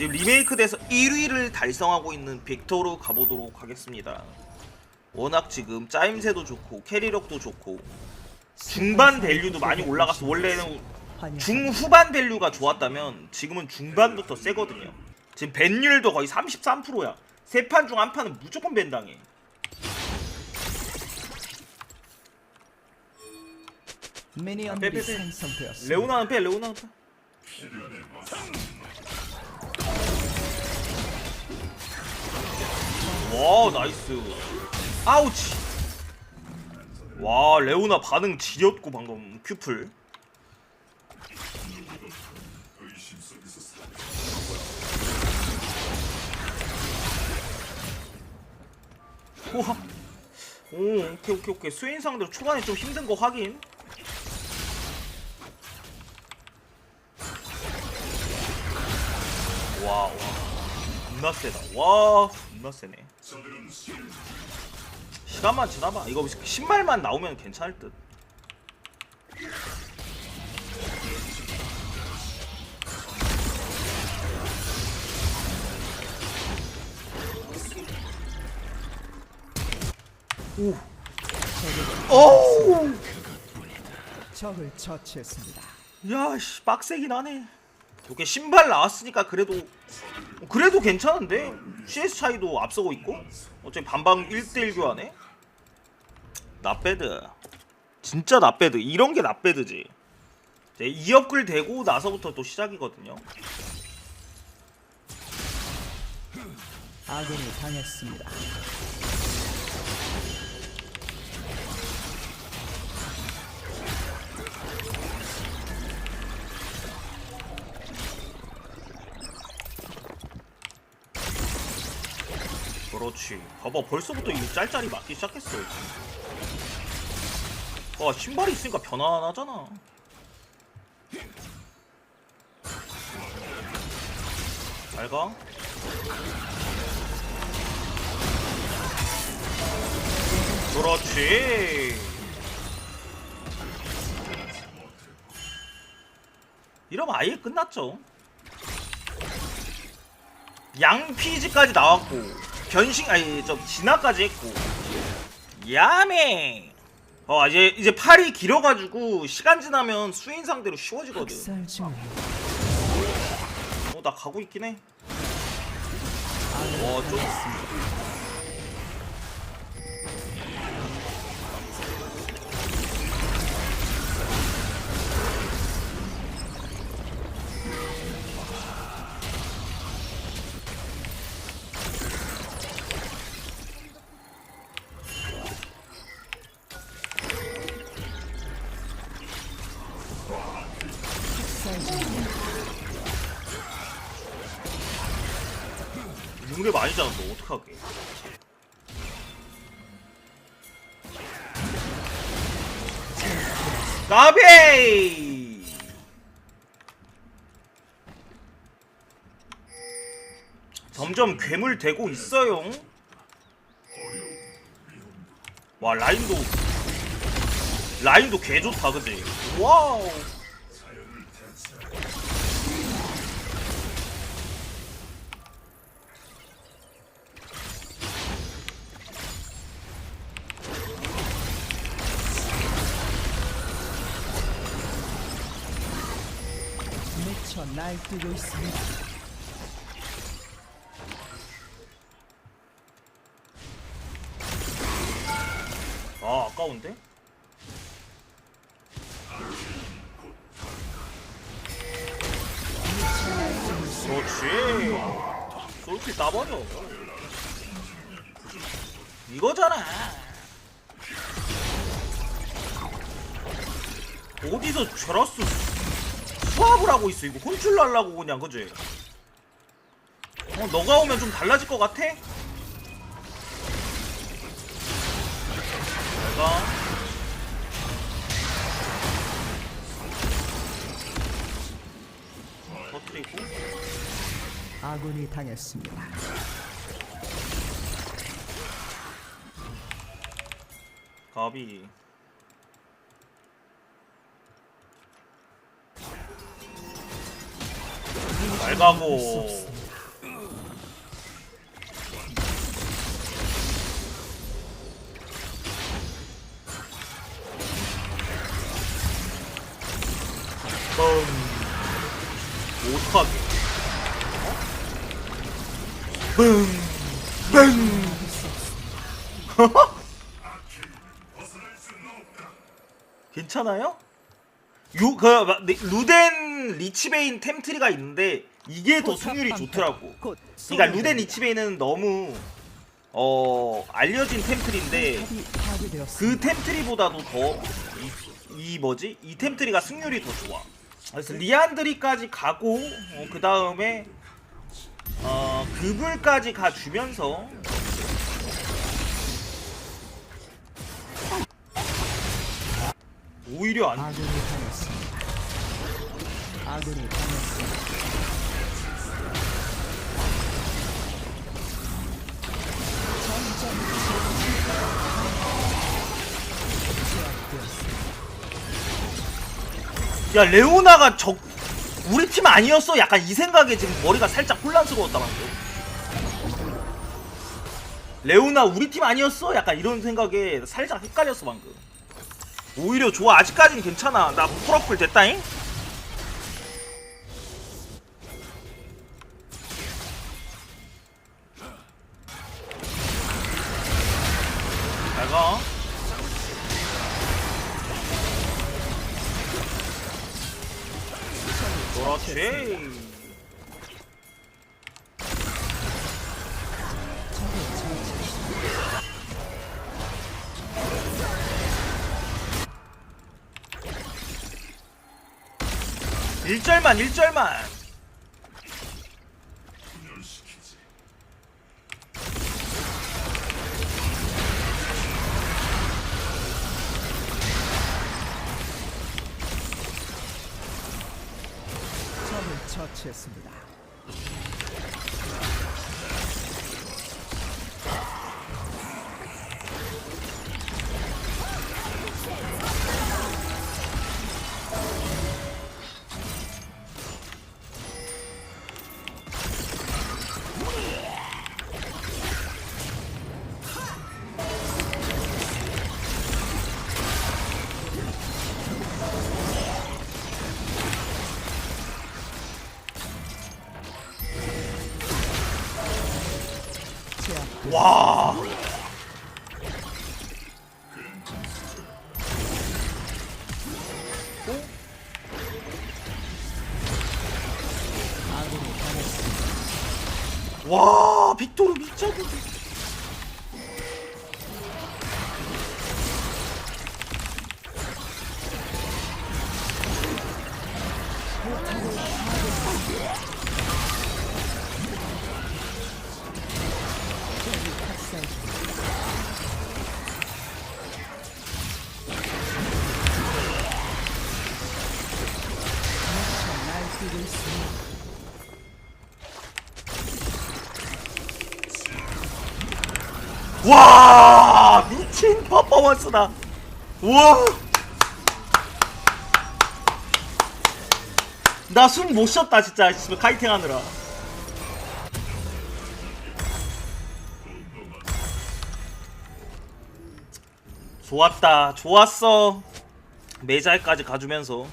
지금 리메이크돼서 1위를 달성하고 있는 빅토르 가보도록 하겠습니다. 워낙 지금 짜임새도 좋고 캐리력도 좋고 중반 밸류도 많이 올라갔어. 원래는 중후반 밸류가 좋았다면 지금은 중반부터 세거든요. 지금 밴율도 거의 33%야. 세 판 중 한 판은 무조건 밴당해. 미니언들이 빼, 빼, 빼. 레오나는 패, 레오나는 패. 와, 나이스. 아우치. 와, 레오나 반응 지렸고 방금 큐플. 우와. 오, 오케이, 오케이, 오케이. 스웨인 상대로 초반에 좀 힘든 거 확인. 와, 와. 겁나 세다. 와, 겁나 세네. 시간만 지나봐. 이거 신발만 나오면 괜찮을 듯. 오. 오. 적을 처치했습니다. 야, 씨, 빡세긴 하네. 이렇게 신발 나왔으니까 그래도 그래도 괜찮은데? CS 차이도 앞서고 있고? 어차피 반방 1대1 교환에 나배드. 진짜 나배드. 이런 게 나배드지. 이제 2업글 되고 나서부터 또 시작이거든요. 아군이 당했습니다. 그렇지. 봐봐 벌써부터 이 짤짤이 맞기 시작했어 와 신발이 있으니까 편안하잖아. 잘가. 그렇지. 이러면 아예 끝났죠. 양피지까지 나왔고 변신 아니 저 진화까지 했고. 야매! 어 이제 이제 팔이 길어가지고 시간 지나면 수인 상대로 쉬워지거든. 학살 중어나 가고 있긴 해. 와좀 융랩 아니잖아 너 어떡하게? 나베이! 점점 괴물 되고 있어요. 와 라인도 라인도 개 좋다 그지 와우 미쳐 날뛰고 있습니다. 아 아까운데? 그렇지 솔킬 따버려 이거잖아 어디서 제라스 수압을 하고 있어 이거 혼쭐 날라고 그냥 그지? 어 너가 오면 좀 달라질 것 같아? 내가 터뜨리고 아군이 당했습니다. 가비 가고 음. 어떡하지? 어? 뿡! 뿡! 괜찮아요? 요, 그, 네, 루덴 리치베인 템트리가 있는데, 이게 더 승률이 좋더라고. 곧 그러니까 루덴 리치베인은 너무, 어, 알려진 템트리인데. 그 템트리보다도 더, 이, 이 뭐지? 이 템트리가 승률이 더 좋아. 그래서 리안드리까지 가고, 어, 그 다음에, 어, 그불까지 가주면서, 오히려 안 아군이 당했습니다. 아군이 당했습니다. 야 레오나가 적 우리 팀 아니었어? 약간 이 생각에 지금 머리가 살짝 혼란스러웠다 방금 레오나 우리 팀 아니었어? 약간 이런 생각에 살짝 헷갈렸어 방금 오히려 좋아 아직까지는 괜찮아 나 프로필 됐다잉? 그렇지. 일절만일절만 처치했습니다. 와. 와 빅토르 미쳤네 와 미친 퍼포먼스다. 우와. 나 숨 못 쉬었다 진짜. 카이팅 하느라. 좋았다. 좋았어. 메자에까지 가주면서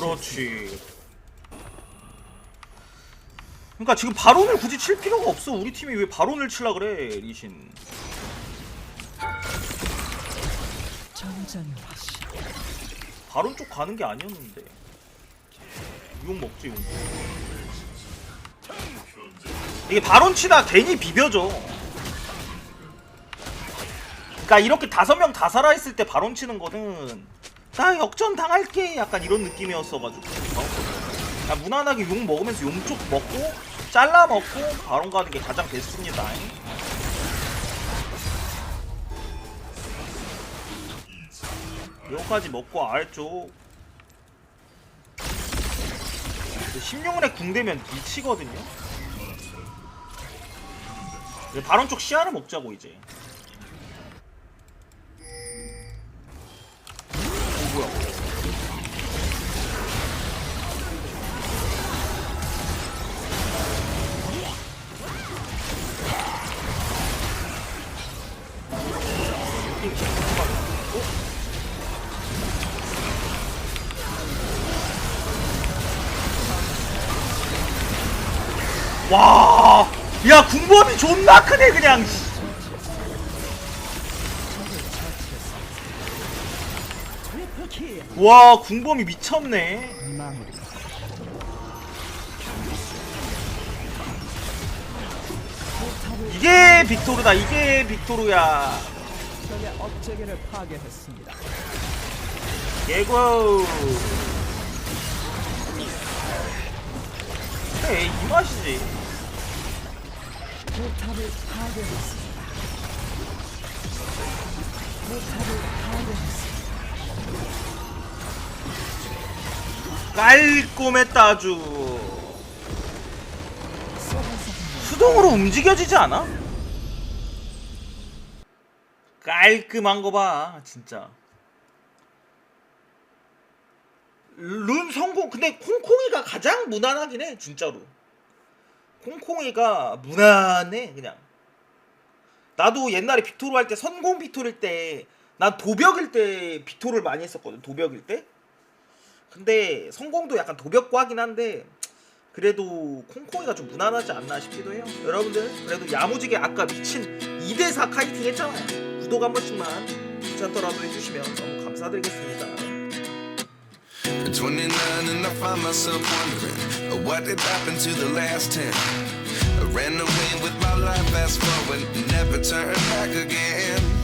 그렇지. 그러니까 지금 바론을 굳이 칠 필요가 없어. 우리 팀이 왜 바론을 칠라 그래, 리신. 바론 쪽 가는 게 아니었는데. 용 먹지, 용. 이게 바론 치다 괜히 비벼져. 그러니까 이렇게 다섯 명 다 살아 있을 때 바론 치는 거는 나 역전 당할게 약간 이런 느낌이었어가지고. 나 무난하게 용 먹으면서 용쪽 먹고 잘라 먹고 바론 가는 게 가장 베스트입니다. 여기까지 먹고 알죠 16렙 궁대면 미치거든요. 바론 쪽 시야를 먹자고 이제. 와, 야 궁범이 존나 크네 그냥. 와, 궁범이 미쳤네. 이게 빅토르다. 이게 빅토르야. 업체계를 파괴했습니다 예고. 그래, 이 맛이지. 포탑을 파괴했습니다 깔끔했다 아주. 수동으로 움직여지지 않아? 깔끔한 거 봐, 진짜. 룬 성공. 근데 콩콩이가 가장 무난하긴 해, 진짜로. 콩콩이가 무난해, 그냥. 나도 옛날에 빅토르 할 때 선공 빅토르일 때, 난 도벽일 때 빅토르를 많이 했었거든, 도벽일 때. 근데 성공도 약간 도벽과긴 한데, 그래도 콩콩이가 좀 무난하지 않나 싶기도 해요. 여러분들 그래도 야무지게 아까 미친 2대4 카이팅 했잖아요. 구독 한 번씩만 괜찮더라도 해주시면 너무 감사드리겠습니다. At 29 and I find myself wondering uh, what did happen to the last 10. I ran away with my life, fast forward, never turn back again.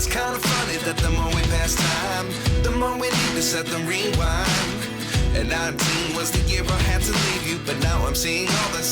It's kind of funny that the more we pass time, the more we need to set the rewind. And 19 was the year I had to leave you, but now I'm seeing all the